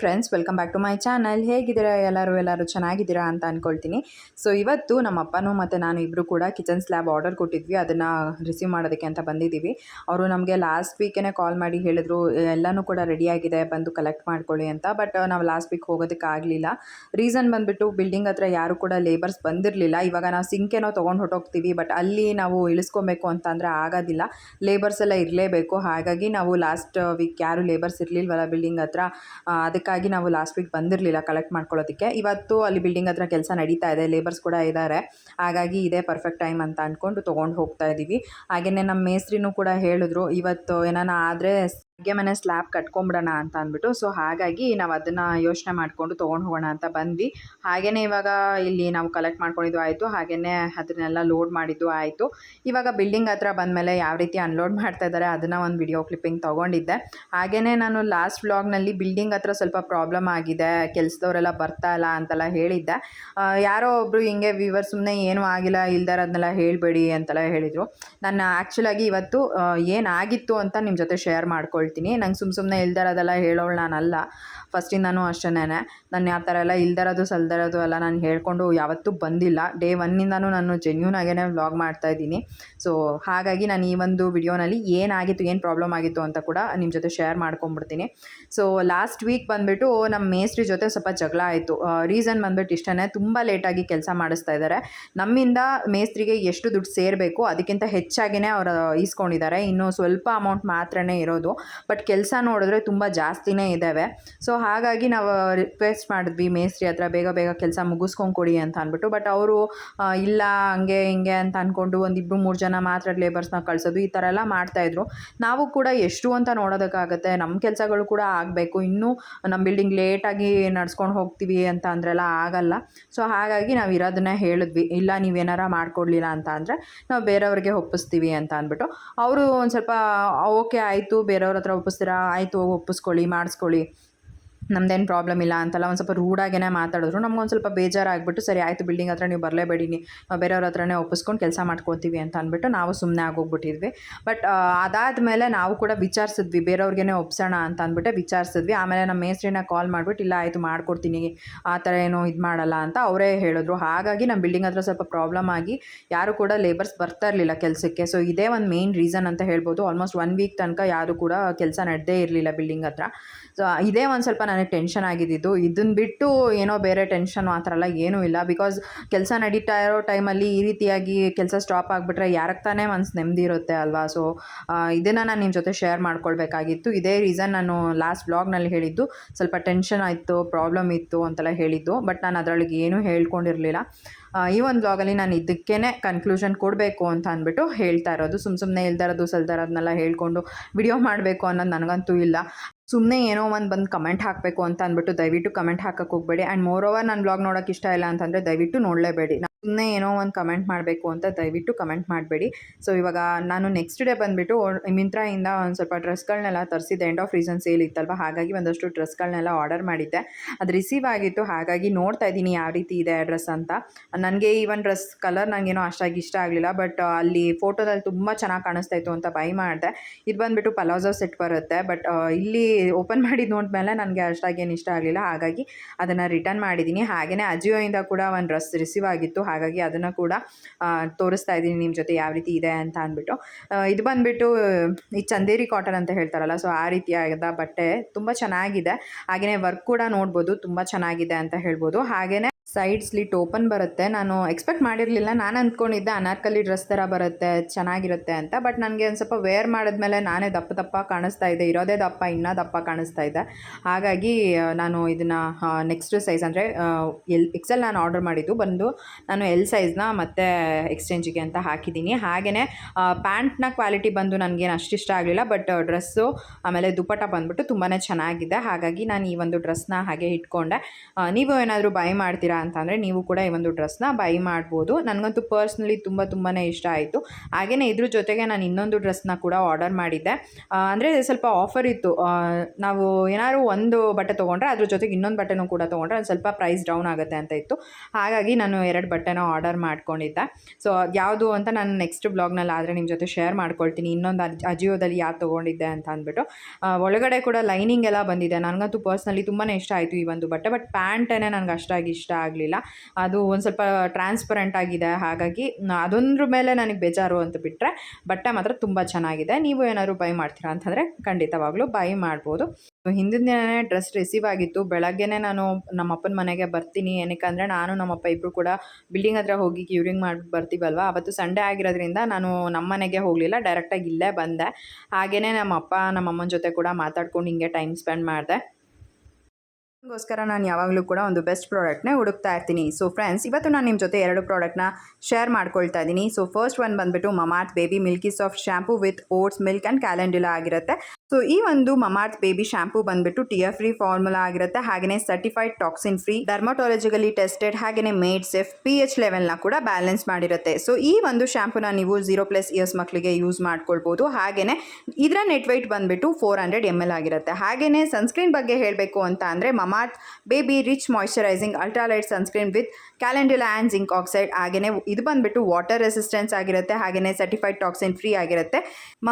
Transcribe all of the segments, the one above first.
Friends welcome back to my channel ಹೇಗಿದ್ದೀರಾ? ಎಲ್ಲರೂ ಎಲ್ಲರೂ ಚೆನ್ನಾಗಿದ್ದೀರಾ ಅಂತ ಅಂದ್ಕೊಳ್ತೀನಿ ಸೊ ಇವತ್ತು ನಮ್ಮ ಅಪ್ಪನೂ ಮತ್ತು ನಾನು ಇಬ್ಬರು ಕೂಡ ಕಿಚನ್ ಸ್ಲ್ಯಾಬ್ ಆರ್ಡರ್ ಕೊಟ್ಟಿದ್ವಿ. ಅದನ್ನು ರಿಸೀವ್ ಮಾಡೋದಕ್ಕೆ ಅಂತ ಬಂದಿದ್ದೀವಿ. ಅವರು ನಮಗೆ ಲಾಸ್ಟ್ ವೀಕೇ ಕಾಲ್ ಮಾಡಿ ಹೇಳಿದ್ರು ಎಲ್ಲನೂ ಕೂಡ ರೆಡಿಯಾಗಿದೆ ಬಂದು ಕಲೆಕ್ಟ್ ಮಾಡ್ಕೊಳ್ಳಿ ಅಂತ. ಬಟ್ ನಾವು ಲಾಸ್ಟ್ ವೀಕ್ ಹೋಗೋದಕ್ಕೆ ಆಗಲಿಲ್ಲ. ರೀಸನ್ ಬಂದುಬಿಟ್ಟು ಬಿಲ್ಡಿಂಗ್ ಹತ್ರ ಯಾರು ಕೂಡ ಲೇಬರ್ಸ್ ಬಂದಿರಲಿಲ್ಲ. ಇವಾಗ ನಾವು ಸಿಂಕೇನೋ ತೊಗೊಂಡು ಹೊಟ್ಟೋಗ್ತೀವಿ ಬಟ್ ಅಲ್ಲಿ ನಾವು ಇಳಿಸ್ಕೊಬೇಕು ಅಂತಂದರೆ ಆಗೋದಿಲ್ಲ. ಲೇಬರ್ಸ್ ಎಲ್ಲ ಇರಲೇಬೇಕು. ಹಾಗಾಗಿ ನಾವು ಲಾಸ್ಟ್ ವೀಕ್ ಯಾರು ಲೇಬರ್ಸ್ ಇರಲಿಲ್ವಲ್ಲ ಬಿಲ್ಡಿಂಗ್ ಹತ್ರ. ಆ, ಅದಕ್ಕಾಗಿ ನಾವು ಲಾಸ್ಟ್ ವೀಕ್ ಬಂದಿರಲಿಲ್ಲ ಕಲೆಕ್ಟ್ ಮಾಡ್ಕೊಳ್ಳೋದಕ್ಕೆ. ಇವತ್ತು ಅಲ್ಲಿ ಬಿಲ್ಡಿಂಗ್ ಹತ್ರ ಕೆಲಸ ನಡೀತಾ ಇದೆ ಲೇಬರ್ಸ್ ಕೂಡ ಇದ್ದಾರೆ ಹಾಗಾಗಿ ಇದೇ ಪರ್ಫೆಕ್ಟ್ ಟೈಮ್ ಅಂತ ಅಂದ್ಕೊಂಡು ತೊಗೊಂಡು ಹೋಗ್ತಾ ಇದ್ದೀವಿ ಹಾಗೆಯೇ ನಮ್ಮ ಮೇಸ್ತ್ರಿನೂ ಕೂಡ ಹೇಳಿದ್ರು, ಇವತ್ತು ಏನಾನ ಆದರೆ ಅಡುಗೆ ಮನೆ ಸ್ಲ್ಯಾಬ್ ಕಟ್ಕೊಂಬಿಡೋಣ ಅಂತ ಅಂದ್ಬಿಟ್ಟು, ಸೊ ಹಾಗಾಗಿ ನಾವು ಅದನ್ನು ಯೋಚನೆ ಮಾಡಿಕೊಂಡು ತೊಗೊಂಡು ಹೋಗೋಣ ಅಂತ ಬಂದ್ವಿ. ಹಾಗೆಯೇ ಇವಾಗ ಇಲ್ಲಿ ನಾವು ಕಲೆಕ್ಟ್ ಮಾಡ್ಕೊಂಡಿದ್ದು ಆಯಿತು ಹಾಗೆಯೇ ಅದನ್ನೆಲ್ಲ ಲೋಡ್ ಮಾಡಿದ್ದು ಆಯಿತು. ಇವಾಗ ಬಿಲ್ಡಿಂಗ್ ಹತ್ರ ಬಂದಮೇಲೆ ಯಾವ ರೀತಿ ಅನ್ಲೋಡ್ ಮಾಡ್ತಾ ಇದ್ದಾರೆ ಅದನ್ನು ಒಂದು ವಿಡಿಯೋ ಕ್ಲಿಪ್ಪಿಂಗ್ ತೊಗೊಂಡಿದ್ದೆ. ಹಾಗೆಯೇ ನಾನು ಲಾಸ್ಟ್ ವ್ಲಾಗ್ನಲ್ಲಿ ಬಿಲ್ಡಿಂಗ್ ಹತ್ರ ಸ್ವಲ್ಪ ಪ್ರಾಬ್ಲಮ್ ಆಗಿದೆ, ಕೆಲಸದವರೆಲ್ಲ ಬರ್ತಾ ಇಲ್ಲ ಅಂತೆಲ್ಲ ಹೇಳಿದ್ದೆ. ಯಾರೋ ಒಬ್ಬರು ಹಿಂಗೆ ವಿವರ್ ಸುಮ್ಮನೆ ಏನೂ ಆಗಿಲ್ಲ ಇಲ್ದಾರದನ್ನೆಲ್ಲ ಹೇಳಬೇಡಿ ಅಂತೆಲ್ಲ ಹೇಳಿದರು. ನಾನು ಆ್ಯಕ್ಚುಲಾಗಿ ಇವತ್ತು ಏನಾಗಿತ್ತು ಅಂತ ನಿಮ್ಮ ಜೊತೆ ಶೇರ್ ಮಾಡ್ಕೊಳ್ತೀನಿ ನಂಗೆ ಸುಮ್ಮ ಸುಮ್ಮನೆ ಇಲ್ದಾರದೆಲ್ಲ ಹೇಳೋಳು ನಾನಲ್ಲ. ಫಸ್ಟಿಂದನೂ ಅಷ್ಟೇ ನಾನು ಯಾವ ಥರ ಎಲ್ಲ ಇಲ್ದಿರೋದು ಸಲ್ದಿರೋದು ಎಲ್ಲ ನಾನು ಹೇಳಿಕೊಂಡು ಯಾವತ್ತೂ ಬಂದಿಲ್ಲ. ಡೇ ಒನ್ನಿಂದನೂ ನಾನು ಜೆನ್ಯೂನ್ ಆಗೇ ವ್ಲಾಗ್ ಮಾಡ್ತಾ ಇದ್ದೀನಿ. ಸೊ ಹಾಗಾಗಿ ನಾನು ಈ ಒಂದು ವಿಡಿಯೋನಲ್ಲಿ ಏನಾಗಿತ್ತು, ಏನು ಪ್ರಾಬ್ಲಮ್ ಆಗಿತ್ತು ಅಂತ ಕೂಡ ನಿಮ್ಮ ಜೊತೆ ಶೇರ್ ಮಾಡ್ಕೊಂಬಿಡ್ತೀನಿ ಸೊ ಲಾಸ್ಟ್ ವೀಕ್ ಬಂದುಬಿಟ್ಟು ನಮ್ಮ ಮೇಸ್ತ್ರಿ ಜೊತೆ ಸ್ವಲ್ಪ ಜಗಳ ಆಯಿತು. ರೀಸನ್ ಬಂದ್ಬಿಟ್ಟು ಇಷ್ಟೇ ತುಂಬ ಲೇಟಾಗಿ ಕೆಲಸ ಮಾಡಿಸ್ತಾ ಇದ್ದಾರೆ ನಮ್ಮಿಂದ ಮೇಸ್ತ್ರಿಗೆ ಎಷ್ಟು ದುಡ್ಡು ಸೇರಬೇಕು, ಅದಕ್ಕಿಂತ ಹೆಚ್ಚಾಗಿಯೇ ಅವರು ಈಸ್ಕೊಂಡಿದ್ದಾರೆ ಇನ್ನು ಸ್ವಲ್ಪ ಅಮೌಂಟ್ ಮಾತ್ರನೇ ಇರೋದು. ಬಟ್ ಕೆಲಸ ನೋಡಿದ್ರೆ ತುಂಬ ಜಾಸ್ತಿನೇ ಇದ್ದಾವೆ ಸೊ ಹಾಗಾಗಿ ನಾವು ರಿಕ್ವೆಸ್ಟ್ ಮಾಡಿದ್ವಿ, ಮೇಸ್ತ್ರಿ ಹತ್ರ ಬೇಗ ಬೇಗ ಕೆಲಸ ಮುಗಿಸ್ಕೊಂಡು ಕೊಡಿ ಅಂತ ಅಂದ್ಬಿಟ್ಟು. ಬಟ್ ಅವರು ಇಲ್ಲ, ಹಂಗೆ, ಹಿಂಗೆ ಅಂತ ಅಂದ್ಕೊಂಡು ಒಂದಿಬ್ಬರು ಮೂರು ಜನ ಮಾತ್ರ ಲೇಬರ್ಸ್ನ ಕಳಿಸೋದು ಈ ಥರ ಎಲ್ಲ ಮಾಡ್ತಾಯಿದ್ರು ನಾವು ಕೂಡ ಎಷ್ಟು ಅಂತ ನೋಡೋದಕ್ಕಾಗತ್ತೆ. ನಮ್ಮ ಕೆಲಸಗಳು ಕೂಡ ಆಗಬೇಕು. ಇನ್ನೂ ನಮ್ಮ ಬಿಲ್ಡಿಂಗ್ ಲೇಟಾಗಿ ನಡ್ಸ್ಕೊಂಡು ಹೋಗ್ತೀವಿ ಅಂತ ಅಂದ್ರೆಲ್ಲ ಆಗಲ್ಲ. ಸೊ ಹಾಗಾಗಿ ನಾವು ಇರೋದನ್ನ ಹೇಳಿದ್ವಿ. ಇಲ್ಲ ನೀವೇನಾರ ಮಾಡಿಕೊಡ್ಲಿಲ್ಲ ಅಂತ ಅಂದರೆ ನಾವು ಬೇರೆಯವ್ರಿಗೆ ಒಪ್ಪಿಸ್ತೀವಿ ಅಂತ ಅಂದ್ಬಿಟ್ಟು. ಅವರು ಒಂದು ಸ್ವಲ್ಪ, ಓಕೆ, ಆಯಿತು. ಬೇರೆಯವ್ರ ಹತ್ರ ಒಪ್ಪಿಸ್ತೀರಾ? ಆಯಿತು ಒಪ್ಪಿಸ್ಕೊಳ್ಳಿ, ಮಾಡಿಸ್ಕೊಳ್ಳಿ. ನಮ್ದೇನು ಪ್ರಾಬ್ಲಮ್ ಇಲ್ಲ ಅಂತಲ್ಲ, ಒಂದು ಸ್ವಲ್ಪ ರೂಡಾಗೇ ಮಾತಾಡಿದ್ರು. ನಮ್ಗೊಂದು ಸ್ವಲ್ಪ ಬೇಜಾರಾಗ್ಬಿಟ್ಟು, ಸರಿ, ಆಯಿತು ಬಿಲ್ಡಿಂಗ್ ಹತ್ರ ನೀವು ಬರಲೇಬೇಡಿ ಬೇರೆಯವ್ರ ಹತ್ರನೇ ಒಪ್ಪಿಸ್ಕೊಂಡು ಕೆಲಸ ಮಾಡ್ಕೊತೀವಿ ಅಂತ ಅಂದ್ಬಿಟ್ಟು ನಾವು ಸುಮ್ಮನೆ ಆಗೋಗ್ಬಿಟ್ಟಿದ್ವಿ. ಬಟ್ ಅದಾದಮೇಲೆ ನಾವು ಕೂಡ ವಿಚಾರಿಸಿದ್ವಿ ಬೇರೆಯವ್ರಿಗೇ ಒಪ್ಸೋಣ ಅಂತ ಅಂದ್ಬಿಟ್ಟು ವಿಚಾರಿಸಿದ್ವಿ. ಆಮೇಲೆ ನಮ್ಮ ಮೇಸ್ತ್ರಿನ ಕಾಲ್ ಮಾಡಿಬಿಟ್ಟು, ಇಲ್ಲ, ಆಯಿತು, ಮಾಡ್ಕೊಡ್ತೀನಿ. ಆ ಥರ ಏನೋ ಇದು ಮಾಡಲ್ಲ ಅಂತ ಅವರೇ ಹೇಳಿದ್ರು. ಹಾಗಾಗಿ ನಮ್ಮ ಬಿಲ್ಡಿಂಗ್ ಹತ್ರ ಸ್ವಲ್ಪ ಪ್ರಾಬ್ಲಮ್ ಆಗಿ ಯಾರು ಕೂಡ ಲೇಬರ್ಸ್ ಬರ್ತಾ ಇರಲಿಲ್ಲ ಕೆಲಸಕ್ಕೆ. ಸೊ ಇದೇ ಒಂದು ಮೇನ್ ರೀಸನ್ ಅಂತ ಹೇಳ್ಬೋದು. ಆಲ್ಮೋಸ್ಟ್ ಒನ್ ವೀಕ್ ತನಕ ಯಾರು ಕೂಡ ಕೆಲಸ ನಡೆದೇ ಇರಲಿಲ್ಲ ಬಿಲ್ಡಿಂಗ್ ಹತ್ರ. ಸೊ ಇದೇ ಒಂದು ಸ್ವಲ್ಪ ನನಗೆ ಟೆನ್ಷನ್ ಆಗಿದ್ದಿದ್ದು. ಇದನ್ನು ಬಿಟ್ಟು ಏನೋ ಬೇರೆ ಟೆನ್ಷನ್ ಆ ಥರ ಎಲ್ಲ ಏನೂ ಇಲ್ಲ. ಬಿಕಾಸ್ ಕೆಲಸ ನಡೀತಾ ಇರೋ ಟೈಮಲ್ಲಿ ಈ ರೀತಿಯಾಗಿ ಕೆಲಸ ಸ್ಟಾಪ್ ಆಗಿಬಿಟ್ರೆ ಯಾರಕ್ಕೆ ತಾನೇ ಮನ್ಸು ನೆಮ್ಮದಿ ಇರುತ್ತೆ ಅಲ್ವಾ? ಸೊ ಇದನ್ನು ನಾನು ನಿಮ್ಮ ಜೊತೆ ಶೇರ್ ಮಾಡ್ಕೊಳ್ಬೇಕಾಗಿತ್ತು. ಇದೇ ರೀಸನ್ ನಾನು ಲಾಸ್ಟ್ ಬ್ಲಾಗ್ನಲ್ಲಿ ಹೇಳಿದ್ದು. ಸ್ವಲ್ಪ ಟೆನ್ಷನ್ ಆಯಿತು ಪ್ರಾಬ್ಲಮ್ ಇತ್ತು ಅಂತೆಲ್ಲ ಹೇಳಿದ್ದು. ಬಟ್ ನಾನು ಅದರೊಳಗೆ ಏನೂ ಹೇಳ್ಕೊಂಡಿರಲಿಲ್ಲ. ಈ ಒಂದು ಬ್ಲಾಗಲ್ಲಿ ನಾನು ಇದಕ್ಕೇ ಕನ್ಕ್ಲೂಷನ್ ಕೊಡಬೇಕು ಅಂತ ಅಂದ್ಬಿಟ್ಟು ಹೇಳ್ತಾ ಇರೋದು. ಸುಮ್ಮ ಸುಮ್ಮನೆ ಇಲ್ದಾರದು ಸಲ್ದಾರದನ್ನೆಲ್ಲ ಹೇಳ್ಕೊಂಡು ವಿಡಿಯೋ ಮಾಡಬೇಕು ಅನ್ನೋದು ನನಗಂತೂ ಇಲ್ಲ. ಸುಮ್ಮನೆ ಏನೋ ಒಂದು ಬಂದು ಕಮೆಂಟ್ ಹಾಕಬೇಕು ಅಂತ ಅಂದ್ಬಿಟ್ಟು ದಯವಿಟ್ಟು ಕಮೆಂಟ್ ಹಾಕಕ್ಕೆ ಹೋಗಬೇಡಿ. ಆ್ಯಂಡ್ ಮೋರ್ ಓವರ್ ನನ್ನ ಬ್ಲಾಗ್ ನೋಡೋಕೆ ಇಷ್ಟ ಇಲ್ಲ ಅಂತಂದರೆ ದಯವಿಟ್ಟು ನೋಡಲೇಬೇಡಿ. ಸುಮ್ಮನೆ ಏನೋ ಒಂದು ಕಮೆಂಟ್ ಮಾಡಬೇಕು ಅಂತ ದಯವಿಟ್ಟು ಕಮೆಂಟ್ ಮಾಡಬೇಡಿ. ಸೊ ಇವಾಗ ನಾನು ನೆಕ್ಸ್ಟ್ ಡೇ ಬಂದುಬಿಟ್ಟು ಮಿಂತ್ರಾಯಿಂದ ಒಂದು ಸ್ವಲ್ಪ ಡ್ರೆಸ್ಗಳನ್ನೆಲ್ಲ ತರಿಸಿದ್ದೆ. ಎಂಡ್ ಆಫ್ ರೀಸನ್ ಸೇಲ್ ಇತ್ತಲ್ವ? ಹಾಗಾಗಿ ಒಂದಷ್ಟು ಡ್ರೆಸ್ಗಳನ್ನೆಲ್ಲ ಆರ್ಡರ್ ಮಾಡಿದ್ದೆ. ಅದು ರಿಸೀವ್ ಆಗಿತ್ತು. ಹಾಗಾಗಿ ನೋಡ್ತಾ ಇದ್ದೀನಿ ಯಾವ ರೀತಿ ಇದೆ ಡ್ರೆಸ್ ಅಂತ. ನನಗೆ ಈ ಒಂದು ಡ್ರೆಸ್ ಕಲರ್ ನನಗೇನೋ ಅಷ್ಟಾಗಿ ಇಷ್ಟ ಆಗಲಿಲ್ಲ. ಬಟ್ ಅಲ್ಲಿ ಫೋಟೋದಲ್ಲಿ ತುಂಬ ಚೆನ್ನಾಗಿ ಕಾಣಿಸ್ತಾ ಇತ್ತು ಅಂತ ಬೈ ಮಾಡಿದೆ. ಇದು ಬಂದುಬಿಟ್ಟು ಪಲಾಜೋ ಸೆಟ್ ಬರುತ್ತೆ. ಬಟ್ ಇಲ್ಲಿ ಓಪನ್ ಮಾಡಿ ನೋಡಿದ್ಮೇಲೆ ನನಗೆ ಅಷ್ಟಾಗಿ ಏನು ಇಷ್ಟ ಆಗಲಿಲ್ಲ. ಹಾಗಾಗಿ ಅದನ್ನು ರಿಟರ್ನ್ ಮಾಡಿದ್ದೀನಿ. ಹಾಗೆಯೇ ಅಜಿಯೋಯಿಂದ ಕೂಡ ಒಂದು ಡ್ರೆಸ್ ರಿಸೀವ್ ಆಗಿತ್ತು. ಹಾಗಾಗಿ ಅದನ್ನು ಕೂಡ ತೋರಿಸ್ತಾ ಇದ್ದೀನಿ ನಿಮ್ಮ ಜೊತೆ ಯಾವ ರೀತಿ ಇದೆ ಅಂತ ಅಂದ್ಬಿಟ್ಟು. ಇದು ಬಂದುಬಿಟ್ಟು, ಈ ಚಂದೇರಿ ಕಾಟನ್ ಅಂತ ಹೇಳ್ತಾರಲ್ಲ ಸೊ ಆ ರೀತಿಯಾದ ಬಟ್ಟೆ ತುಂಬ ಚೆನ್ನಾಗಿದೆ. ಹಾಗೆಯೇ ವರ್ಕ್ ಕೂಡ ನೋಡ್ಬೋದು, ತುಂಬ ಚೆನ್ನಾಗಿದೆ ಅಂತ ಹೇಳ್ಬೋದು. ಹಾಗೆಯೇ ಸೈಡ್ ಸ್ಲಿಟ್ ಓಪನ್ ಬರುತ್ತೆ. ನಾನು ಎಕ್ಸ್ಪೆಕ್ಟ್ ಮಾಡಿರಲಿಲ್ಲ. ನಾನು ಅಂದ್ಕೊಂಡಿದ್ದೆ ಅನಾರ್ಕಲಿ ಡ್ರೆಸ್ ಥರ ಬರುತ್ತೆ, ಚೆನ್ನಾಗಿರುತ್ತೆ ಅಂತ. ಬಟ್ ನನಗೆ ಒಂದು ಸ್ವಲ್ಪ ವೇರ್ ಮಾಡಿದ್ಮೇಲೆ ನಾನೇ ದಪ್ಪ ದಪ್ಪ ಕಾಣಿಸ್ತಾ ಇದೆ. ಇರೋದೇ ದಪ್ಪ, ಇನ್ನೂ ದಪ್ಪ ಕಾಣಿಸ್ತಾ ಇದೆ. ಹಾಗಾಗಿ ನಾನು ಇದನ್ನು ನೆಕ್ಸ್ಟ್ ಸೈಜ್ ಅಂದರೆ ಎಲ್ ಎಕ್ಸೆಲ್ ನಾನು ಆರ್ಡರ್ ಮಾಡಿದ್ದು. ಬಂದು ನಾನು ಎಲ್ ಸೈಜ್ನ ಮತ್ತೆ ಎಕ್ಸ್ಚೇಂಜಿಗೆ ಅಂತ ಹಾಕಿದ್ದೀನಿ. ಹಾಗೆಯೇ ಪ್ಯಾಂಟ್ನ ಕ್ವಾಲಿಟಿ ಬಂದು ನನಗೇನು ಅಷ್ಟಿಷ್ಟ ಆಗಲಿಲ್ಲ. ಬಟ್ ಡ್ರೆಸ್ಸು ಆಮೇಲೆ ದುಪ್ಪಟ ಬಂದ್ಬಿಟ್ಟು ತುಂಬಾ ಚೆನ್ನಾಗಿದೆ. ಹಾಗಾಗಿ ನಾನು ಈ ಒಂದು ಡ್ರೆಸ್ನ ಹಾಗೆ ಇಟ್ಕೊಂಡೆ. ನೀವು ಏನಾದರೂ ಬೈ ಮಾಡ್ತೀರಾ ಅಂತಂದರೆ ನೀವು ಕೂಡ ಈ ಒಂದು ಡ್ರೆಸ್ನ ಬೈ ಮಾಡ್ಬೋದು. ನನಗಂತೂ ಪರ್ಸ್ನಲಿ ತುಂಬ ತುಂಬಾ ಇಷ್ಟ ಆಯಿತು. ಹಾಗೆಯೇ ಇದ್ರ ಜೊತೆಗೆ ನಾನು ಇನ್ನೊಂದು ಡ್ರೆಸ್ನ ಕೂಡ ಆರ್ಡರ್ ಮಾಡಿದ್ದೆ. ಅಂದರೆ ಸ್ವಲ್ಪ ಆಫರ್ ಇತ್ತು. ನಾವು ಏನಾದ್ರು ಒಂದು ಬಟ್ಟೆ ತೊಗೊಂಡ್ರೆ ಅದ್ರ ಜೊತೆಗೆ ಇನ್ನೊಂದು ಬಟ್ಟೆನೂ ಕೂಡ ತೊಗೊಂಡ್ರೆ ಅದು ಸ್ವಲ್ಪ ಪ್ರೈಸ್ ಡೌನ್ ಆಗುತ್ತೆ ಅಂತ ಇತ್ತು. ಹಾಗಾಗಿ ನಾನು ಎರಡು ಬಟ್ಟೆನ ಆರ್ಡರ್ ಮಾಡ್ಕೊಂಡಿದ್ದೆ. ಸೊ ಯಾವುದು ಅಂತ ನಾನು ನೆಕ್ಸ್ಟ್ ಬ್ಲಾಗ್ನಲ್ಲಿ ಆದರೆ ನಿಮ್ಮ ಜೊತೆ ಶೇರ್ ಮಾಡ್ಕೊಳ್ತೀನಿ. ಇನ್ನೊಂದು ಅಜ್, ಅಜಿಯೋದಲ್ಲಿ ಯಾವ್ದು ತೊಗೊಂಡಿದ್ದೆ ಅಂತ ಅಂದ್ಬಿಟ್ಟು. ಒಳಗಡೆ ಕೂಡ ಲೈನಿಂಗ್ ಎಲ್ಲ ಬಂದಿದೆ. ನನಗಂತೂ ಪರ್ಸ್ನಲಿ ತುಂಬಾ ಇಷ್ಟ ಆಯಿತು ಈ ಒಂದು ಬಟ್ಟೆ. ಬಟ್ ಪ್ಯಾಂಟೇ ನನಗೆ ಅಷ್ಟಾಗಿ ಇಷ್ಟ ಆಗಲಿಲ್ಲ. ಅದು ಒಂದು ಸ್ವಲ್ಪ ಟ್ರಾನ್ಸ್ಪರೆಂಟ್ ಆಗಿದೆ. ಹಾಗಾಗಿ ಅದೊಂದ್ರ ಮೇಲೆ ನನಗೆ ಬೇಜಾರು ಅಂತ ಬಿಟ್ಟರೆ ಬಟ್ಟೆ ಮಾತ್ರ ತುಂಬ ಚೆನ್ನಾಗಿದೆ. ನೀವು ಏನಾದ್ರು ಬೈ ಮಾಡ್ತೀರಾ ಅಂತಂದರೆ ಖಂಡಿತವಾಗ್ಲೂ ಬೈ ಮಾಡ್ಬೋದು. ಹಿಂದಿನ ದಿನವೇ ಡ್ರೆಸ್ ರಿಸೀವ್ ಆಗಿತ್ತು. ಬೆಳಗ್ಗೆನೇ ನಾನು ನಮ್ಮಪ್ಪನ ಮನೆಗೆ ಬರ್ತೀನಿ. ಏನಕ್ಕೆ ನಾನು ನಮ್ಮಪ್ಪ ಇಬ್ಬರು ಕೂಡ ಬಿಲ್ಡಿಂಗ್ ಹತ್ರ ಹೋಗಿ ಕ್ಯೂರಿಂಗ್ ಮಾಡಿ ಬರ್ತೀವಲ್ವ? ಅವತ್ತು ಸಂಡೇ ಆಗಿರೋದ್ರಿಂದ ನಾನು ನಮ್ಮ ಮನೆಗೆ ಹೋಗಲಿಲ್ಲ. ಡೈರೆಕ್ಟಾಗಿ ಇಲ್ಲೇ ಬಂದೆ. ಹಾಗೆಯೇ ನಮ್ಮಪ್ಪ, ನಮ್ಮಮ್ಮನ ಜೊತೆ ಕೂಡ ಮಾತಾಡ್ಕೊಂಡು ಹಿಂಗೆ ಟೈಮ್ ಸ್ಪೆಂಡ್ ಮಾಡಿದೆ. ಗೋಸ್ಕರ ನಾನು ಯಾವಾಗಲೂ ಕೂಡ ಒಂದು ಬೆಸ್ಟ್ ಪ್ರಾಡಕ್ಟ್ನೇ ಹುಡುಕ್ತಾ ಇರ್ತೀನಿ. ಸೊ ಫ್ರೆಂಡ್ಸ್ ಇವತ್ತು ನಾನು ನಿಮ್ಮ ಜೊತೆ ಎರಡು ಪ್ರಾಡಕ್ಟ್ನ ಶೇರ್ ಮಾಡ್ಕೊಳ್ತಾ ಇದ್ದೀನಿ. ಸೊ ಫಸ್ಟ್ ಒನ್ ಬಂದುಬಿಟ್ಟು Mamaearth baby milky soft shampoo with oats milk and calendula ಆಗಿರುತ್ತೆ. ಸೊ ಈ ಒಂದು ಮಮಾರ್ತ್ ಬೇಬಿ ಶಾಂಪೂ ಬಂದ್ಬಿಟ್ಟು ಟಿಯರ್ ಫ್ರೀ ಫಾರ್ಮುಲಾ ಆಗಿರುತ್ತೆ. ಹಾಗೆಯೇ certified toxin free dermatologically tested ಹಾಗೆಯೇ ಮೇಡ್ ಸೇಫ್ ಪಿ ಎಚ್ ಲೆವೆಲ್ನ ಕೂಡ ಬ್ಯಾಲೆನ್ಸ್ ಮಾಡಿರುತ್ತೆ. ಸೊ ಈ ಒಂದು ಶಾಂಪೂನ ನೀವು ಜೀರೋ ಪ್ಲಸ್ ಇಯರ್ಸ್ ಮಕ್ಕಳಿಗೆ ಯೂಸ್ ಮಾಡ್ಕೊಳ್ಬೋದು. ಹಾಗೆಯೇ ಇದರ ನೆಟ್ ವೈಟ್ ಬಂದ್ಬಿಟ್ಟು ಫೋರ್ ಹಂಡ್ರೆಡ್ ಎಂ ಎಲ್ ಆಗಿರುತ್ತೆ. ಹಾಗೆಯೇ ಸನ್ಸ್ಕ್ರೀನ್ ಬಗ್ಗೆ ಹೇಳಬೇಕು ಅಂತ ಅಂದರೆ Mamaearth baby rich moisturising ultralight sunscreen with calendula and zinc oxide ಹಾಗೆಯೇ ಇದು ಬಂದ್ಬಿಟ್ಟು ವಾಟರ್ ರೆಸಿಸ್ಟೆನ್ಸ್ ಆಗಿರುತ್ತೆ. ಹಾಗೆಯೇ ಸರ್ಟಿಫೈಡ್ ಟಾಕ್ಸಿನ್ ಫ್ರೀ ಆಗಿರುತ್ತೆ.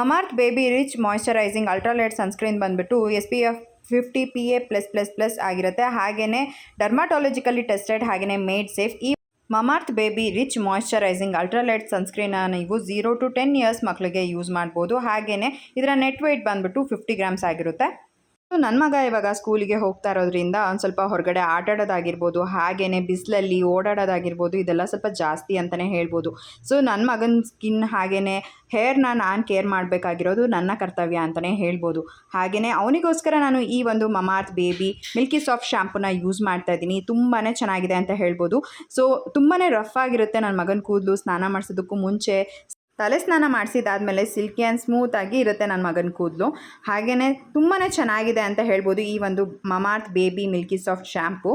Mamaearth baby rich moisturising ultralight sunscreen ಬಂದುಬಿಟ್ಟು S P F fifty P A plus plus plus ಆಗಿರುತ್ತೆ. ಹಾಗೆಯೇ dermatologically tested ಹಾಗೆಯೇ ಮೇಡ್ ಸೇಫ್ ಈ Mamaearth baby rich moisturising ultralight ಸನ್ಸ್ಕ್ರೀನ ನೀವು ಝೀರೋ ಟು ಟೆನ್ ಇಯರ್ಸ್ ಮಕ್ಕಳಿಗೆ use ಮಾಡ್ಬೋದು. ಹಾಗೆಯೇ ಇದರ ನೆಟ್ ವೆಯ್ಟ್ ಬಂದುಬಿಟ್ಟು ಫಿಫ್ಟಿ ಗ್ರಾಮ್ಸ್ ಆಗಿರುತ್ತೆ. ನನ್ನ ಮಗ ಇವಾಗ ಸ್ಕೂಲಿಗೆ ಹೋಗ್ತಾ ಇರೋದ್ರಿಂದ ಒಂದು ಸ್ವಲ್ಪ ಹೊರಗಡೆ ಆಟ ಆಡೋದಾಗಿರ್ಬೋದು ಹಾಗೆಯೇ ಬಿಸಿಲಲ್ಲಿ ಓಡಾಡೋದಾಗಿರ್ಬೋದು, ಇದೆಲ್ಲ ಸ್ವಲ್ಪ ಜಾಸ್ತಿ ಅಂತಲೇ ಹೇಳ್ಬೋದು. ಸೊ ನನ್ನ ಮಗನ ಸ್ಕಿನ್ ಹಾಗೆಯೇ ಹೇರ್ನ ನಾನು ಕೇರ್ ಮಾಡಬೇಕಾಗಿರೋದು ನನ್ನ ಕರ್ತವ್ಯ ಅಂತಲೇ ಹೇಳ್ಬೋದು. ಹಾಗೆಯೇ ಅವನಿಗೋಸ್ಕರ ನಾನು ಈ ಒಂದು ಮಮಾರ್ತ್ ಬೇಬಿ, ಮಿಲ್ಕಿ ಸಾಫ್ಟ್ ಶ್ಯಾಂಪೂನ ಯೂಸ್ ಮಾಡ್ತಾ ಇದ್ದೀನಿ. ತುಂಬಾ ಚೆನ್ನಾಗಿದೆ ಅಂತ ಹೇಳ್ಬೋದು. ಸೊ ತುಂಬಾ ರಫ್ ಆಗಿರುತ್ತೆ ನನ್ನ ಮಗನ ಕೂದಲು, ಸ್ನಾನ ಮಾಡಿಸೋದಕ್ಕೂ ಮುಂಚೆ. ತಲೆ ಸ್ನಾನ ಮಾಡಿಸಿದಾದಮೇಲೆ ಸಿಲ್ಕಿ ಆ್ಯಂಡ್ ಸ್ಮೂತಾಗಿ ಇರುತ್ತೆ ನನ್ನ ಮಗನ ಕೂದಲು. ಹಾಗೆಯೇ ತುಂಬಾ ಚೆನ್ನಾಗಿದೆ ಅಂತ ಹೇಳ್ಬೋದು ಈ ಒಂದು Mamaearth baby milky soft shampoo.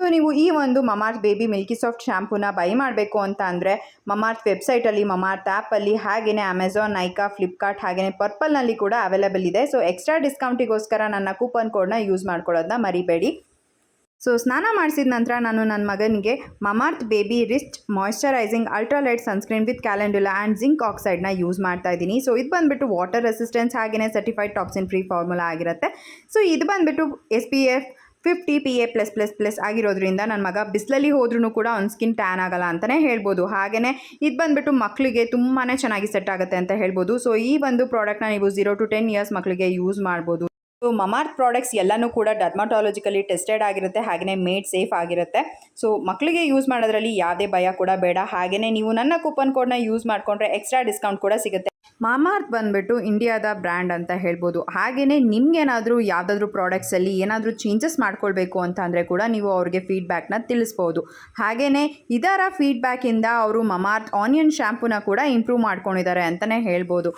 So, ನೀವು ಈ ಒಂದು ಮಮಾರ್ತ್ ಬೇಬಿ ಮಿಲ್ಕಿ ಸಾಫ್ಟ್ ಶ್ಯಾಂಪೂನ ಬೈ ಮಾಡಬೇಕು ಅಂತ ಅಂದರೆ ಮಮಾರ್ತ್ ವೆಬ್ಸೈಟಲ್ಲಿ, ಮಮಾರ್ತ್ ಆ್ಯಪಲ್ಲಿ ಹಾಗೆಯೇ ಅಮೆಝಾನ್ ನೈಕಾ ಫ್ಲಿಪ್ಕಾರ್ಟ್ ಹಾಗೆಯೇ ಪರ್ಪಲ್ನಲ್ಲಿ ಕೂಡ ಅವೈಲೇಬಲ್ ಇದೆ. ಸೊ ಎಕ್ಸ್ಟ್ರಾ ಡಿಸ್ಕೌಂಟಿಗೋಸ್ಕರ ನನ್ನ ಕೂಪನ್ ಕೋಡ್ನ ಯೂಸ್ ಮಾಡ್ಕೊಳ್ಳೋದನ್ನ ಮರಿಬೇಡಿ. ಸೊ ಸ್ನಾನ ಮಾಡಿಸಿದ ನಂತರ ನಾನು ನನ್ನ ಮಗನಿಗೆ Mamaearth baby rich moisturising ultralight sunscreen with calendula and zinc ಆಕ್ಸೈಡ್ನ use ಮಾಡ್ತಾ ಇದ್ದೀನಿ. ಸೊ ಇದು ಬಂದುಬಿಟ್ಟು ವಾಟರ್ ರೆಸಿಸ್ಟೆನ್ಸ್ ಹಾಗೆಯೇ ಸರ್ಟಿಫೈಡ್ ಟಾಕ್ಸಿನ್ ಫ್ರೀ ಫಾರ್ಮುಲಾ ಆಗಿರುತ್ತೆ. ಸೊ ಇದು ಬಂದುಬಿಟ್ಟು S P F fifty P A plus plus plus ಆಗಿರೋದ್ರಿಂದ ನನ್ನ ಮಗ ಬಿಸಿಲಲ್ಲಿ ಹೋದ್ರೂ ಕೂಡ ಅವ್ನ ಸ್ಕಿನ್ ಟ್ಯಾನ್ ಆಗಲ್ಲ ಅಂತಲೇ ಹೇಳ್ಬೋದು. ಹಾಗೆಯೇ ಇದು ಬಂದುಬಿಟ್ಟು ಮಕ್ಕಳಿಗೆ ತುಂಬಾ ಚೆನ್ನಾಗಿ ಸೆಟ್ ಆಗುತ್ತೆ ಅಂತ ಹೇಳ್ಬೋದು. ಸೊ ಈ ಒಂದು ಪ್ರಾಡಕ್ಟ್ನ ನೀವು ಝೀರೋ ಟು ಟೆನ್ ಇಯರ್ಸ್ ಮಕ್ಕಳಿಗೆ ಯೂಸ್ ಮಾಡ್ಬೋದು. ಸೊ ಮಮಾರ್ತ್ ಪ್ರಾಡಕ್ಟ್ಸ್ ಎಲ್ಲನೂ ಕೂಡ ಡರ್ಮಟಾಲಜಿಕಲಿ ಟೆಸ್ಟೆಡ್ ಆಗಿರುತ್ತೆ ಹಾಗೆಯೇ ಮೇಡ್ ಸೇಫ್ ಆಗಿರುತ್ತೆ. ಸೊ ಮಕ್ಕಳಿಗೆ ಯೂಸ್ ಮಾಡೋದ್ರಲ್ಲಿ ಯಾವುದೇ ಭಯ ಕೂಡ ಬೇಡ. ಹಾಗೆಯೇ ನೀವು ನನ್ನ ಕೂಪನ್ ಕೋಡ್ನ ಯೂಸ್ ಮಾಡಿಕೊಂಡ್ರೆ ಎಕ್ಸ್ಟ್ರಾ ಡಿಸ್ಕೌಂಟ್ ಕೂಡ ಸಿಗುತ್ತೆ. ಮಾಮಾರ್ತ್ ಬಂದುಬಿಟ್ಟು ಇಂಡಿಯಾದ ಬ್ರ್ಯಾಂಡ್ ಅಂತ ಹೇಳ್ಬೋದು. ಹಾಗೆಯೇ ನಿಮಗೇನಾದರೂ ಯಾವುದಾದ್ರೂ ಪ್ರಾಡಕ್ಟ್ಸಲ್ಲಿ ಏನಾದರೂ ಚೇಂಜಸ್ ಮಾಡ್ಕೊಳ್ಬೇಕು ಅಂತ ಅಂದರೆ ಕೂಡ ನೀವು ಅವ್ರಿಗೆ ಫೀಡ್ಬ್ಯಾಕ್ನ ತಿಳಿಸ್ಬೋದು. ಹಾಗೆಯೇ ಇದರ ಫೀಡ್ಬ್ಯಾಕಿಂದ ಅವರು ಮಮಾರ್ತ್ ಆನಿಯನ್ ಶ್ಯಾಂಪೂನ ಕೂಡ ಇಂಪ್ರೂವ್ ಮಾಡ್ಕೊಂಡಿದ್ದಾರೆ ಅಂತಲೇ ಹೇಳ್ಬೋದು.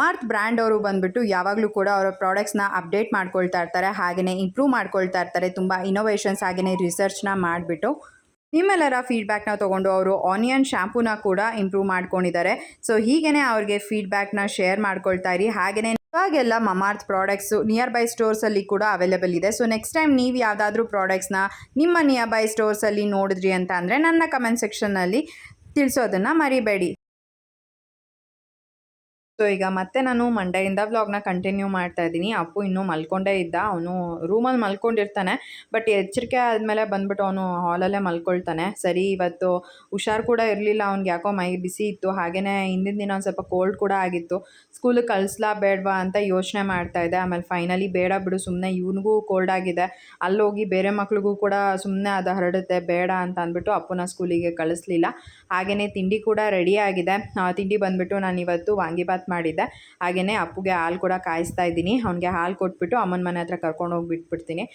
ಮಾರ್ತ್ ಬ್ರ್ಯಾಂಡ್ ಅವರು ಬಂದ್ಬಿಟ್ಟು ಯಾವಾಗಲೂ ಕೂಡ ಅವರ ಪ್ರಾಡಕ್ಟ್ಸ್ನ ಅಪ್ಡೇಟ್ ಮಾಡ್ಕೊಳ್ತಾ ಇರ್ತಾರೆ ಹಾಗೆಯೇ ಇಂಪ್ರೂವ್ ಮಾಡ್ಕೊಳ್ತಾ ಇರ್ತಾರೆ, ತುಂಬ ಇನೋವೇಷನ್ಸ್ ಹಾಗೆಯೇ ರಿಸರ್ಚ್ನ ಮಾಡಿಬಿಟ್ಟು. ನಿಮ್ಮೆಲ್ಲರ ಫೀಡ್ಬ್ಯಾಕ್ನ ತೊಗೊಂಡು ಅವರು ಆನಿಯನ್ ಶ್ಯಾಂಪೂನ ಕೂಡ ಇಂಪ್ರೂವ್ ಮಾಡ್ಕೊಂಡಿದ್ದಾರೆ. ಸೊ ಹೀಗೇ ಅವ್ರಿಗೆ ಫೀಡ್ಬ್ಯಾಕ್ನ ಶೇರ್ ಮಾಡ್ಕೊಳ್ತಾ ಇರಿ. ಹಾಗೆಯೇ ಇವಾಗೆಲ್ಲ ಮಮಾರ್ತ್ ಪ್ರಾಡಕ್ಟ್ಸು ನಿಯರ್ ಬೈ ಸ್ಟೋರ್ಸಲ್ಲಿ ಕೂಡ ಅವೈಲೇಬಲ್ ಇದೆ. ಸೊ ನೆಕ್ಸ್ಟ್ ಟೈಮ್ ನೀವು ಯಾವುದಾದ್ರೂ ಪ್ರಾಡಕ್ಟ್ಸ್ನ ನಿಮ್ಮ ನಿಯರ್ ಬೈ ಸ್ಟೋರ್ಸಲ್ಲಿ ನೋಡಿದ್ರಿ ಅಂತ ಅಂದರೆ ನನ್ನ ಕಮೆಂಟ್ ಸೆಕ್ಷನ್ನಲ್ಲಿ ತಿಳಿಸೋದನ್ನು ಮರಿಬೇಡಿ. ಸೊ ಈಗ ಮತ್ತೆ ನಾನು ಮಂಡೆಯಿಂದ ವ್ಲಾಗ್ನ ಕಂಟಿನ್ಯೂ ಮಾಡ್ತಾ ಇದ್ದೀನಿ. ಅಪ್ಪು ಇನ್ನೂ ಮಲ್ಕೊಂಡೇ ಇದ್ದ. ಅವನು ರೂಮಲ್ಲಿ ಮಲ್ಕೊಂಡಿರ್ತಾನೆ. ಬಟ್ ಎಚ್ಚರಿಕೆ ಆದಮೇಲೆ ಬಂದ್ಬಿಟ್ಟು ಅವನು ಹಾಲಲ್ಲೇ ಮಲ್ಕೊಳ್ತಾನೆ. ಸರಿ, ಇವತ್ತು ಹುಷಾರು ಕೂಡ ಇರಲಿಲ್ಲ. ಅವ್ನಿಗೆ ಯಾಕೋ ಮೈ ಬಿಸಿ ಇತ್ತು. ಹಾಗೆಯೇ ಹಿಂದಿನ ದಿನ ಒಂದು ಸ್ವಲ್ಪ ಕೋಲ್ಡ್ ಕೂಡ ಆಗಿತ್ತು. ಸ್ಕೂಲಿಗೆ ಕಳಿಸ್ಲಾ ಬೇಡವಾ ಅಂತ ಯೋಚನೆ ಮಾಡ್ತಾ ಇದ್ದೆ ಆಮೇಲೆ ಫೈನಲಿ ಬೇಡ ಬಿಡು ಸುಮ್ಮನೆ ಇವನಿಗೂ ಕೋಲ್ಡ್ ಆಗಿದೆ. ಅಲ್ಲೋಗಿ ಬೇರೆ ಮಕ್ಳಿಗೂ ಕೂಡ ಸುಮ್ಮನೆ ಅದು ಹರಡುತ್ತೆ, ಬೇಡ ಅಂತ ಅಂದ್ಬಿಟ್ಟು ಅಪ್ಪನ ಸ್ಕೂಲಿಗೆ ಕಳಿಸ್ಲಿಲ್ಲ. ಹಾಗೆಯೇ ತಿಂಡಿ ಕೂಡ ರೆಡಿ ಆಗಿದೆ. ತಿಂಡಿ ಬಂದುಬಿಟ್ಟು ನಾನು ಇವತ್ತು ವಾಂಗಿಬಾತ್ ಮಾಡಿದ್ದೆ. ಹಾಗೆಯೇ ಅಪ್ಪಗೆ ಹಾಲು ಕೂಡ ಕಾಯಿಸ್ತಾ ಇದ್ದೀನಿ. ಅವನಿಗೆ ಹಾಲು ಕೊಟ್ಬಿಟ್ಟು ಅಮ್ಮನ ಮನೆ ಹತ್ರ ಕರ್ಕೊಂಡು ಹೋಗಿ ಬಿಟ್ಬಿಡ್ತೀನಿ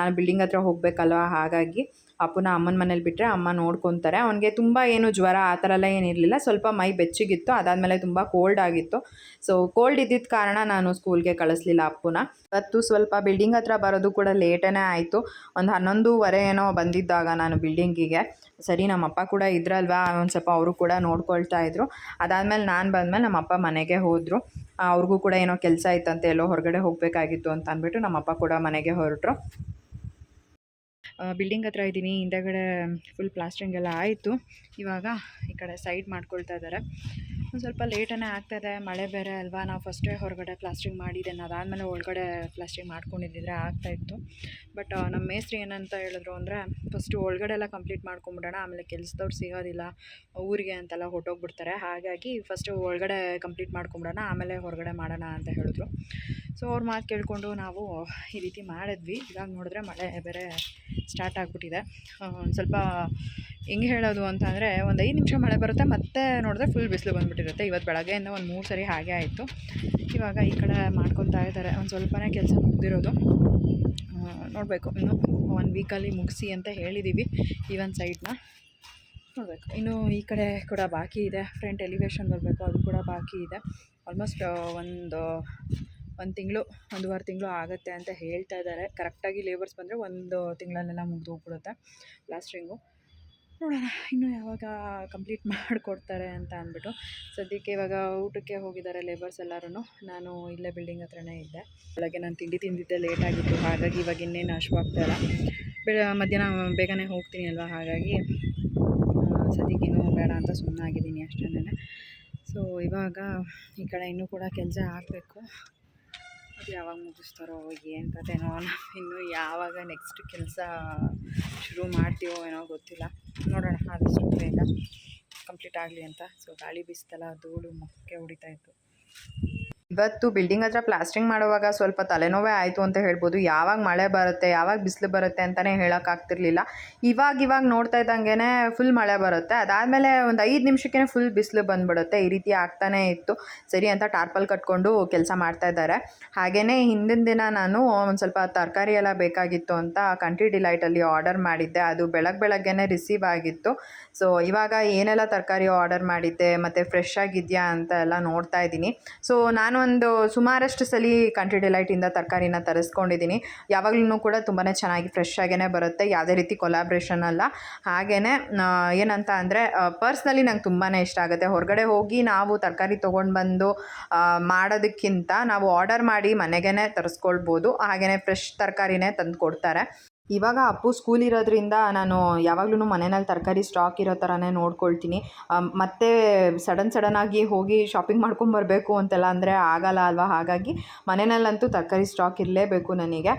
ನಾನು ಬಿಲ್ಡಿಂಗ್ ಹತ್ರ ಹೋಗಬೇಕಲ್ವ? ಹಾಗಾಗಿ ಅಪ್ಪನ ಅಮ್ಮನ ಮನೇಲಿ ಬಿಟ್ಟರೆ ಅಮ್ಮ ನೋಡ್ಕೊತಾರೆ. ಅವನಿಗೆ ತುಂಬ ಏನು ಜ್ವರ ಆ ಥರ ಎಲ್ಲ ಏನಿರಲಿಲ್ಲ ಸ್ವಲ್ಪ ಮೈ ಬೆಚ್ಚಗಿತ್ತು. ಅದಾದಮೇಲೆ ತುಂಬ ಕೋಲ್ಡ್ ಆಗಿತ್ತು. ಸೊ ಕೋಲ್ಡ್ ಇದ್ದಿದ್ದ ಕಾರಣ ನಾನು ಸ್ಕೂಲ್ಗೆ ಕಳಿಸ್ಲಿಲ್ಲ ಅಪ್ಪುನ. ಇವತ್ತು ಸ್ವಲ್ಪ ಬಿಲ್ಡಿಂಗ್ ಹತ್ರ ಬರೋದು ಕೂಡ ಲೇಟೇ ಆಯಿತು. ಒಂದು ಹನ್ನೊಂದುವರೆ ಏನೋ ಬಂದಿದ್ದಾಗ ನಾನು ಬಿಲ್ಡಿಂಗಿಗೆ ಸರಿ ನಮ್ಮಪ್ಪ ಕೂಡ ಇದ್ರಲ್ವಾ? ಒಂದು ಸ್ವಲ್ಪ ಅವರು ಕೂಡ ನೋಡ್ಕೊಳ್ತಾ ಇದ್ರು. ಅದಾದಮೇಲೆ ನಾನು ಬಂದಮೇಲೆ ನಮ್ಮಪ್ಪ ಮನೆಗೆ ಹೋದರು. ಅವ್ರಿಗೂ ಕೂಡ ಏನೋ ಕೆಲಸ ಇತ್ತಂತೆ, ಎಲ್ಲೋ ಹೊರಗಡೆ ಹೋಗಬೇಕಾಗಿತ್ತು ಅಂತ ಅಂದ್ಬಿಟ್ಟು ನಮ್ಮಪ್ಪ ಕೂಡ ಮನೆಗೆ ಹೊರಟರು. ಬಿಲ್ಡಿಂಗ್ ಹತ್ರ ಇದ್ದೀನಿ. ಹಿಂದೆಗಡೆ ಫುಲ್ ಪ್ಲಾಸ್ಟ್ರಿಂಗ್ ಎಲ್ಲ ಆಯಿತು. ಇವಾಗ ಈ ಕಡೆ ಸೈಡ್ ಮಾಡ್ಕೊಳ್ತಾ ಇದ್ದಾರೆ ಒಂದು ಸ್ವಲ್ಪ ಲೇಟನೇ ಆಗ್ತಾಯಿದೆ ಮಳೆ ಬೇರೆ ಅಲ್ವಾ? ನಾವು ಫಸ್ಟೇ ಹೊರಗಡೆ ಪ್ಲಾಸ್ಟಿಂಗ್ ಮಾಡಿದ್ದೇನೆ ಅದಾದಮೇಲೆ ಒಳಗಡೆ ಪ್ಲಾಸ್ಟ್ರಿಂಗ್ ಮಾಡ್ಕೊಂಡಿದ್ದಿದ್ರೆ ಆಗ್ತಾಯಿತ್ತು ಬಟ್ ನಮ್ಮ ಮೇಸ್ತ್ರಿ ಏನಂತ ಹೇಳಿದ್ರು ಅಂದರೆ ಫಸ್ಟು ಒಳಗಡೆ ಎಲ್ಲ ಕಂಪ್ಲೀಟ್ ಮಾಡ್ಕೊಂಬಿಡೋಣ ಆಮೇಲೆ ಕೆಲಸದವ್ರು ಸಿಗೋದಿಲ್ಲ, ಊರಿಗೆ ಅಂತೆಲ್ಲ ಹೊಟ್ಟೋಗ್ಬಿಡ್ತಾರೆ ಹಾಗಾಗಿ ಫಸ್ಟು ಒಳಗಡೆ ಕಂಪ್ಲೀಟ್ ಮಾಡ್ಕೊಂಬಿಡೋಣ ಆಮೇಲೆ ಹೊರಗಡೆ ಮಾಡೋಣ ಅಂತ ಹೇಳಿದ್ರು. ಸೊ ಅವ್ರ ಮಾತು ಕೇಳಿಕೊಂಡು ನಾವು ಈ ರೀತಿ ಮಾಡಿದ್ವಿ. ಇವಾಗ ನೋಡಿದ್ರೆ ಮಳೆ ಬೇರೆ ಸ್ಟಾರ್ಟ್ ಆಗಿಬಿಟ್ಟಿದೆ. ಒಂದು ಸ್ವಲ್ಪ ಹೆಂಗೆ ಹೇಳೋದು ಅಂತ ಅಂದರೆ ಒಂದು ಐದು ನಿಮಿಷ ಮಳೆ ಬರುತ್ತೆ, ಮತ್ತೆ ನೋಡಿದ್ರೆ ಫುಲ್ ಬಿಸಿಲು ಬಂದುಬಿಟ್ಟಿರುತ್ತೆ. ಇವತ್ತು ಬೆಳಗ್ಗೆಯಿಂದ ಒಂದು ಮೂರು ಸರಿ ಹಾಗೆ ಆಯಿತು. ಇವಾಗ ಈ ಕಡೆ ಮಾಡ್ಕೊತಾ ಇದ್ದಾರೆ. ಒಂದು ಸ್ವಲ್ಪನೇ ಕೆಲಸ ಮುಗ್ದಿರೋದು. ನೋಡಬೇಕು. ಇನ್ನು ಒನ್ ವೀಕಲ್ಲಿ ಮುಗಿಸಿ ಅಂತ ಹೇಳಿದ್ದೀವಿ ಈ ಒಂದು ಸೈಡ್ನ ನೋಡಬೇಕು. ಇನ್ನು ಈ ಕಡೆ ಕೂಡ ಬಾಕಿ ಇದೆ. ಫ್ರಂಟ್ ಎಲಿವೇಶನ್ ಬರಬೇಕು, ಅದು ಕೂಡ ಬಾಕಿ ಇದೆ. ಆಲ್ಮೋಸ್ಟ್ ಒಂದು ಒಂದು ತಿಂಗಳು, ಒಂದೂವರೆ ತಿಂಗಳು ಆಗುತ್ತೆ ಅಂತ ಹೇಳ್ತಾ ಇದ್ದಾರೆ. ಕರೆಕ್ಟಾಗಿ ಲೇಬರ್ಸ್ ಬಂದರೆ ಒಂದು ತಿಂಗಳಲ್ಲೆಲ್ಲ ಮುಗಿದೋಗ್ಬಿಡುತ್ತೆ ಪ್ಲಾಸ್ಟ್ರಿಂಗು ನೋಡೋಣ, ಇನ್ನೂ ಯಾವಾಗ ಕಂಪ್ಲೀಟ್ ಮಾಡಿಕೊಡ್ತಾರೆ ಅಂತ ಅಂದ್ಬಿಟ್ಟು. ಸದ್ಯಕ್ಕೆ ಇವಾಗ ಊಟಕ್ಕೆ ಹೋಗಿದ್ದಾರೆ ಲೇಬರ್ಸ್ ಎಲ್ಲರೂ ನಾನು ಇಲ್ಲೇ ಬಿಲ್ಡಿಂಗ್ ಹತ್ರನೇ ಇದ್ದೆ. ಬೆಳಗ್ಗೆ ನಾನು ತಿಂಡಿ ತಿಂದಿದ್ದೆ ಲೇಟ್ ಆಗಿತ್ತು. ಹಾಗಾಗಿ ಇವಾಗ ಇನ್ನೇನು ಹಶ್ವಾಗ್ತಾಯಿಲ್ಲ ಬೆಳ, ಮಧ್ಯಾಹ್ನ ಬೇಗನೆ ಹೋಗ್ತೀನಿ ಅಲ್ವಾ? ಹಾಗಾಗಿ ಸದ್ಯಕ್ಕೇನು ಬೇಡ ಅಂತ ಸುಮ್ಮನೆ ಆಗಿದ್ದೀನಿ ಅಷ್ಟೇ ಸೊ ಇವಾಗ ಈ ಕಡೆ ಇನ್ನೂ ಕೂಡ ಕೆಲಸ ಆಗಬೇಕು. ಯಾವಾಗ ಮುಗಿಸ್ತಾರೋ, ಏನು ಕತೆನೋ ಇನ್ನು ಯಾವಾಗ ನೆಕ್ಸ್ಟ್ ಕೆಲಸ ಶುರು ಮಾಡ್ತೀವೋ ಏನೋ ಗೊತ್ತಿಲ್ಲ. ನೋಡೋಣ, ಆದಷ್ಟು ಬೇಗ ಕಂಪ್ಲೀಟ್ ಆಗಲಿ ಅಂತ. ಸೊ ಗಾಳಿ ಬೀಸ್ತಲ್ಲ, ಧೂಳು ಮುಖಕ್ಕೆ ಹೊಡಿತಾ ಇತ್ತು. ಇವತ್ತು ಬಿಲ್ಡಿಂಗ್ ಹತ್ರ ಪ್ಲಾಸ್ಟ್ರಿಂಗ್ ಮಾಡುವಾಗ ಸ್ವಲ್ಪ ತಲೆನೋವೇ ಆಯಿತು ಅಂತ ಹೇಳ್ಬೋದು. ಯಾವಾಗ ಮಳೆ ಬರುತ್ತೆ, ಯಾವಾಗ ಬಿಸಿಲು ಬರುತ್ತೆ ಅಂತಲೇ ಹೇಳೋಕ್ಕಾಗ್ತಿರ್ಲಿಲ್ಲ ಇವಾಗ ಇವಾಗ ನೋಡ್ತಾ ಇದ್ದಂಗೆ ಫುಲ್ ಮಳೆ ಬರುತ್ತೆ. ಅದಾದಮೇಲೆ ಒಂದು ಐದು ನಿಮಿಷಕ್ಕೆ ಫುಲ್ ಬಿಸಿಲು ಬಂದುಬಿಡುತ್ತೆ. ಈ ರೀತಿ ಆಗ್ತಾನೇ ಇತ್ತು. ಸರಿ ಅಂತ ಟಾರ್ಪಲ್ ಕಟ್ಕೊಂಡು ಕೆಲಸ ಮಾಡ್ತಾ ಇದ್ದಾರೆ. ಹಾಗೆಯೇ ಹಿಂದಿನ ದಿನ ನಾನು ಒಂದು ಸ್ವಲ್ಪ ತರಕಾರಿ ಎಲ್ಲ ಬೇಕಾಗಿತ್ತು ಅಂತ ಕಂಟ್ರಿ ಡಿಲೈಟಲ್ಲಿ ಆರ್ಡರ್ ಮಾಡಿದ್ದೆ. ಅದು ಬೆಳಗ್ಗೆ ಬೆಳಗ್ಗೆನೇ ರಿಸೀವ್ ಆಗಿತ್ತು. ಸೊ ಇವಾಗ ಏನೆಲ್ಲ ತರಕಾರಿ ಆರ್ಡರ್ ಮಾಡಿದ್ದೆ, ಮತ್ತು ಫ್ರೆಶ್ ಆಗಿದೆಯಾ ಅಂತ ಎಲ್ಲ ನೋಡ್ತಾ ಇದ್ದೀನಿ. ಸೊ ನಾನು ಒಂದು ಸುಮಾರಷ್ಟು ಸಲ ಕಂಟ್ರಿ ಡಿಲೈಟಿಂದ ತರಕಾರಿನ ತರಿಸ್ಕೊಂಡಿದ್ದೀನಿ. ಯಾವಾಗಲೂ ಕೂಡ ತುಂಬಾ ಚೆನ್ನಾಗಿ ಫ್ರೆಶ್ ಆಗೇ ಬರುತ್ತೆ. ಯಾವುದೇ ರೀತಿ ಕೊಲಾಬ್ರೇಷನ್ ಅಲ್ಲ. ಹಾಗೆಯೇ ಏನಂತ ಅಂದರೆ ಪರ್ಸ್ನಲಿ ನಂಗೆ ತುಂಬಾ ಇಷ್ಟ ಆಗುತ್ತೆ. ಹೊರಗಡೆ ಹೋಗಿ ನಾವು ತರಕಾರಿ ತೊಗೊಂಡು ಬಂದು ಮಾಡೋದಕ್ಕಿಂತ ನಾವು ಆರ್ಡರ್ ಮಾಡಿ ಮನೆಗೇ ತರಿಸ್ಕೊಳ್ಬೋದು. ಹಾಗೆಯೇ ಫ್ರೆಶ್ ತರಕಾರಿನೇ ತಂದು ಕೊಡ್ತಾರೆ. ಇವಾಗ ಅಪ್ಪು ಸ್ಕೂಲ್ ಇರೋದ್ರಿಂದ ನಾನು ಯಾವಾಗ್ಲೂ ಮನೆಯಲ್ಲಿ ತರಕಾರಿ ಸ್ಟಾಕ್ ಇರೋ ಥರನೇ ನೋಡ್ಕೊಳ್ತೀನಿ. ಮತ್ತು ಸಡನ್ ಸಡನ್ನಾಗಿ ಹೋಗಿ ಶಾಪಿಂಗ್ ಮಾಡ್ಕೊಂಬರಬೇಕು ಅಂತೆಲ್ಲ ಅಂದರೆ ಆಗಲ್ಲ ಅಲ್ವಾ? ಹಾಗಾಗಿ ಮನೆಯಲ್ಲಂತೂ ತರಕಾರಿ ಸ್ಟಾಕ್ ಇರಲೇಬೇಕು ನನಗೆ.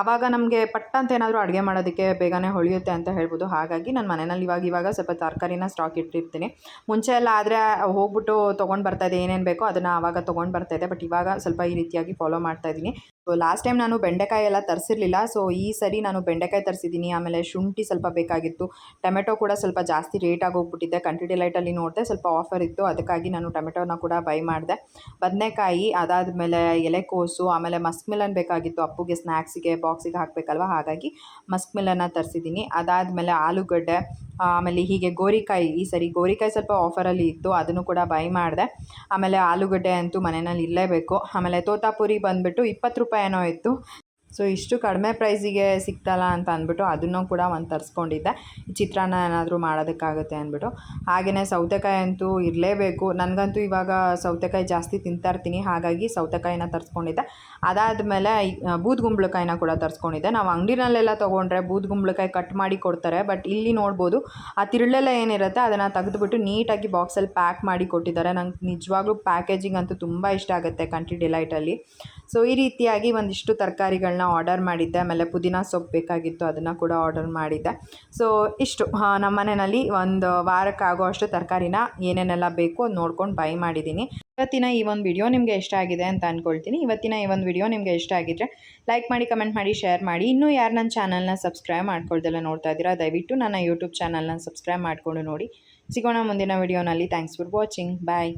ಆವಾಗ ನಮಗೆ ಪಟ್ಟ ಅಂತ ಏನಾದರೂ ಅಡುಗೆ ಮಾಡೋದಕ್ಕೆ ಬೇಗನೆ ಹೊಳೆಯುತ್ತೆ ಅಂತ ಹೇಳ್ಬೋದು. ಹಾಗಾಗಿ ನಾನು ಮನೆಯಲ್ಲಿ ಇವಾಗ ಇವಾಗ ಸ್ವಲ್ಪ ತರಕಾರಿನ ಸ್ಟಾಕ್ ಇಟ್ಟಿರ್ತೀನಿ. ಮುಂಚೆ ಎಲ್ಲ ಆದರೆ ಹೋಗ್ಬಿಟ್ಟು ತೊಗೊಂಡು ಬರ್ತಾಯಿದ್ದೆ ಏನೇನು ಬೇಕೋ ಅದನ್ನು ಆವಾಗ ತೊಗೊಂಡು ಬರ್ತಾಯಿದ್ದೆ ಬಟ್ ಇವಾಗ ಸ್ವಲ್ಪ ಈ ರೀತಿಯಾಗಿ ಫಾಲೋ ಮಾಡ್ತಾಯಿದ್ದೀನಿ ಸೊ ಲಾಸ್ಟ್ ಟೈಮ್ ನಾನು ಬೆಂಡೆಕಾಯಿ ಎಲ್ಲ ತರಿಸಿರ್ಲಿಲ್ಲ. ಸೊ ಈ ಸರಿ ನಾನು ಬೆಂಡೆಕಾಯಿ ತರಿಸಿದ್ದೀನಿ. ಆಮೇಲೆ ಶುಂಠಿ ಸ್ವಲ್ಪ ಬೇಕಾಗಿತ್ತು. ಟೊಮೆಟೊ ಕೂಡ ಸ್ವಲ್ಪ ಜಾಸ್ತಿ ರೇಟ್ ಆಗೋಗ್ಬಿಟ್ಟಿದ್ದೆ ಕಂಟ್ರಿ ಡಿಲೈಟಲ್ಲಿ ನೋಡಿದೆ ಸ್ವಲ್ಪ ಆಫರ್ ಇತ್ತು. ಅದಕ್ಕಾಗಿ ನಾನು ಟೊಮೆಟೊನ ಕೂಡ ಬೈ ಮಾಡಿದೆ. ಬದನೆಕಾಯಿ ಅದಾದಮೇಲೆ ಎಲೆಕೋಸು, ಆಮೇಲೆ ಮಸ್ಕ್ ಮಿಲನ್ ಬೇಕಾಗಿತ್ತು ಅಪ್ಪುಗೆ ಸ್ನ್ಯಾಕ್ಸಿಗೆ ಬಾಕ್ಸಿಗೆ ಹಾಕಬೇಕಲ್ವ? ಹಾಗಾಗಿ ಮಸ್ಕ್ ಮಿಲನ್ನ ತರಿಸಿದ್ದೀನಿ. ಅದಾದಮೇಲೆ ಆಲೂಗಡ್ಡೆ, ಆಮೇಲೆ ಹೀಗೆ ಗೋರಿಕಾಯಿ, ಈ ಸರಿ ಗೋರಿಕಾಯಿ ಸ್ವಲ್ಪ ಆಫರಲ್ಲಿ ಇತ್ತು. ಅದನ್ನು ಕೂಡ ಬೈ ಮಾಡಿದೆ. ಆಮೇಲೆ ಆಲೂಗಡ್ಡೆ ಅಂತೂ ಮನೆಯಲ್ಲಿ ಇರಲೇಬೇಕು. ಆಮೇಲೆ ತೋತಾಪುರಿ ಬಂದುಬಿಟ್ಟು ಇಪ್ಪತ್ತು ರೂಪಾಯಿ ಏನೋ ಇತ್ತು. ಸೊ ಇಷ್ಟು ಕಡಿಮೆ ಪ್ರೈಸಿಗೆ ಸಿಗ್ತಲ್ಲ ಅಂತ ಅಂದ್ಬಿಟ್ಟು ಅದನ್ನು ಕೂಡ ಒಂದು ತರಿಸ್ಕೊಂಡಿದ್ದೆ. ಚಿತ್ರಾನ್ನ ಏನಾದರೂ ಮಾಡೋದಕ್ಕಾಗುತ್ತೆ ಅಂದ್ಬಿಟ್ಟು. ಹಾಗೆಯೇ ಸೌತೆಕಾಯಿ ಅಂತೂ ಇರಲೇಬೇಕು. ನನಗಂತೂ ಇವಾಗ ಸೌತೆಕಾಯಿ ಜಾಸ್ತಿ ತಿಂತಾ ಇರ್ತೀನಿ. ಹಾಗಾಗಿ ಸೌತೆಕಾಯಿನ ತರಿಸ್ಕೊಂಡಿದ್ದೆ. ಅದಾದಮೇಲೆ ಬೂದ್ಗುಂಬಳಕಾಯಿನ ಕೂಡ ತರಿಸ್ಕೊಂಡಿದ್ದೆ. ನಾವು ಅಂಗಡಿನಲ್ಲೆಲ್ಲ ತೊಗೊಂಡ್ರೆ ಬೂದ್ಗುಂಬಳಕಾಯಿ ಕಟ್ ಮಾಡಿ ಕೊಡ್ತಾರೆ. ಬಟ್ ಇಲ್ಲಿ ನೋಡ್ಬೋದು ಆ ತಿರುಳೆಲ್ಲ ಏನಿರುತ್ತೆ ಅದನ್ನು ತೆಗೆದುಬಿಟ್ಟು ನೀಟಾಗಿ ಬಾಕ್ಸಲ್ಲಿ ಪ್ಯಾಕ್ ಮಾಡಿ ಕೊಟ್ಟಿದ್ದಾರೆ. ನಂಗೆ ನಿಜವಾಗ್ಲೂ ಪ್ಯಾಕೇಜಿಂಗ್ ಅಂತೂ ತುಂಬ ಇಷ್ಟ ಆಗುತ್ತೆ ಕಂಟ್ರಿ ಡಿಲೈಟಲ್ಲಿ. ಸೊ ಈ ರೀತಿಯಾಗಿ ಒಂದಿಷ್ಟು ತರಕಾರಿಗಳನ್ನ ಆರ್ಡರ್ ಮಾಡಿದ್ದೆ, ಆಮೇಲೆ ಪುದೀನ ಸೊಪ್ಪು ಬೇಕಾಗಿತ್ತು, ಅದನ್ನು ಕೂಡ ಆರ್ಡರ್ ಮಾಡಿದ್ದೆ. ಸೊ ಇಷ್ಟು. ನಮ್ಮ ಮನೆಯಲ್ಲಿ ಒಂದು ವಾರಕ್ಕಾಗೋ ಅಷ್ಟು ತರಕಾರಿನ ಏನೇನೆಲ್ಲ ಬೇಕು ಅದು ನೋಡ್ಕೊಂಡು ಬೈ ಮಾಡಿದ್ದೀನಿ. ಇವತ್ತಿನ ಈ ಒಂದು ವಿಡಿಯೋ ನಿಮಗೆ ಇಷ್ಟ ಆಗಿದೆ ಅಂತ ಅಂದ್ಕೊಳ್ತೀನಿ ಇವತ್ತಿನ ಈ ಒಂದು ವಿಡಿಯೋ ನಿಮಗೆ ಇಷ್ಟ ಆಗಿದ್ದರೆ ಲೈಕ್ ಮಾಡಿ ಕಮೆಂಟ್ ಮಾಡಿ ಶೇರ್ ಮಾಡಿ. ಇನ್ನೂ ಯಾರು ನನ್ನ ಚಾನಲ್ನ ಸಬ್ಸ್ಕ್ರೈಬ್ ಮಾಡ್ಕೊಳ್ದೆಲ್ಲ ನೋಡ್ತಾ ಇದ್ದೀರಾ, ದಯವಿಟ್ಟು ನನ್ನ ಯೂಟ್ಯೂಬ್ ಚಾನಲ್ನ ಸಬ್ಸ್ಕ್ರೈಬ್ ಮಾಡಿಕೊಂಡು ನೋಡಿ. ಸಿಗೋಣ ಮುಂದಿನ ವಿಡಿಯೋನಲ್ಲಿ ಥ್ಯಾಂಕ್ಸ್ ಫಾರ್ ವಾಚಿಂಗ್ ಬಾಯ್